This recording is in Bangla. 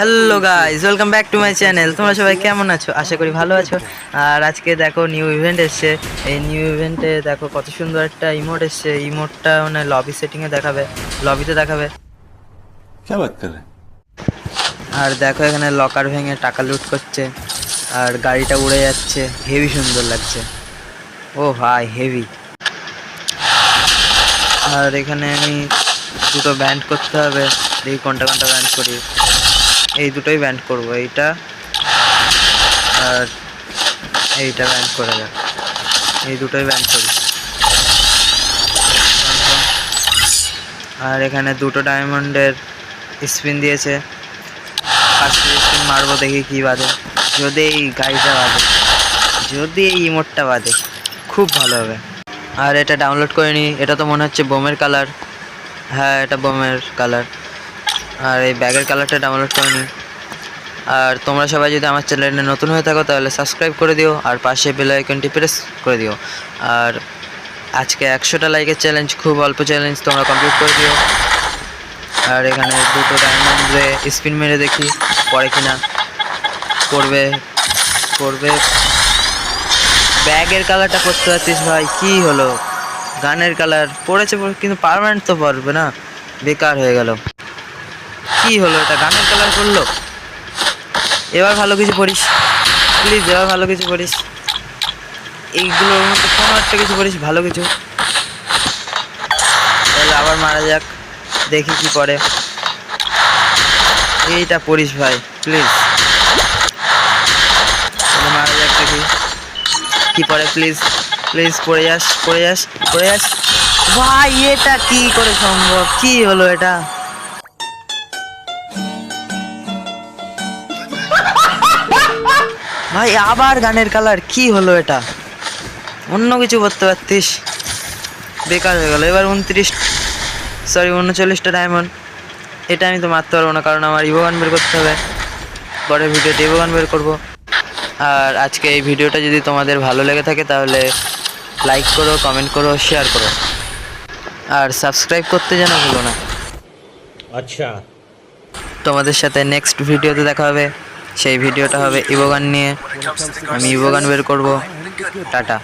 Hello guys welcome back to my channel তোমরা সবাই কেমন আছো? আশা করি ভালো আছো। আর আজকে দেখো নিউ ইভেন্ট এসছে। এই নিউ ইভেন্টে দেখো কত সুন্দর একটা ইমোট এসছে। ইমোটটা মানে লবি সেটিংয়ে দেখাবে। লবিতে দেখাবে। আর দেখো এখানে লকার ভেঙে টাকা লুট করছে। আর গাড়িটা উড়ে যাচ্ছে। হেভি সুন্দর লাগছে। ও ভাই হেভি আর এখানে আমি দুটো ব্যান্ড করতে হবে। দেখি কোনটা কোনটা ব্যান্ড করি। এই দুটোই ব্যান্ড করব, এইটা আর এইটা ব্যান্ড করে যাক এই দুটোই ব্যান্ড করি। আর এখানে দুটো ডায়মন্ডের স্পিন দিয়েছে। ফার্স্ট স্পিন মারবো দেখি কি বাজে। যদি এই গাড়িটা বাজে, যদি এই ইমোটটা বাজে, খুব ভালো হবে। আর এটা ডাউনলোড করে নি এটা তো মনে হচ্ছে বোমের কালার হ্যাঁ এটা বোমের কালার আর এই ব্যাগের কালারটা ডাউনলোড করে নি আর তোমরা সবাই যদি আমার চ্যানেলে নতুন হয়ে থাকো, তাহলে সাবস্ক্রাইব করে দিও আর পাশে বেল আইকনটি প্রেস করে দিও। আর আজকে একশোটা লাইকের চ্যালেঞ্জ খুব অল্প চ্যালেঞ্জ তোমরা কমপ্লিট করে দিও। আর এখানে দুটো ডায়মন্ডে স্পিন মেরে দেখি পরে কিনা। করবে করবে ব্যাগের কালারটা করতে পারছিস ভাই, কি হলো? গানের কালার পড়েছে, কিন্তু পারমানেন্ট তো পারবে না। বেকার হয়ে গেল। কি হলো? এটা গানের কালার করল? এবার ভালো কিছু পড়িস। প্লিজ এবার ভালো কিছু পড়িস। এইগুলোর মধ্যে কোনো একটা কিছু পড়িস, ভালো কিছু। তাহলে আবার মারা যাক। দেখি কি করে এইটা পড়িস ভাই প্লিজ মারা যাক দেখি। কি পড়ে প্লিজ প্লিজ পড়ে যাস পড়ে যাস পড়ে যাস। ভাই, এটা কি করে সম্ভব? কি হলো এটা? ভাই আবার গানের কালার। কি হলো এটা? অন্য কিছু করতে পারতিস। বেকার হয়ে গেল। এবার উনত্রিশ সরি উনচল্লিশটা ডায়মন্ড এটা আমি তো মারতে পারব না কারণ আমার ইভোগান বের করতে হবে। পরের ভিডিওতে ইভোগান বের করব। আর আজকে এই ভিডিওটা যদি তোমাদের ভালো লেগে থাকে তাহলে লাইক করো কমেন্ট করো শেয়ার করো। আর সাবস্ক্রাইব করতে যেন ভুলো না। আচ্ছা। তোমাদের সাথে নেক্সট ভিডিওতে দেখা হবে। সেই ভিডিওটা হবে ইভোগান নিয়ে। আমি ইভোগান বের করব। টাটা।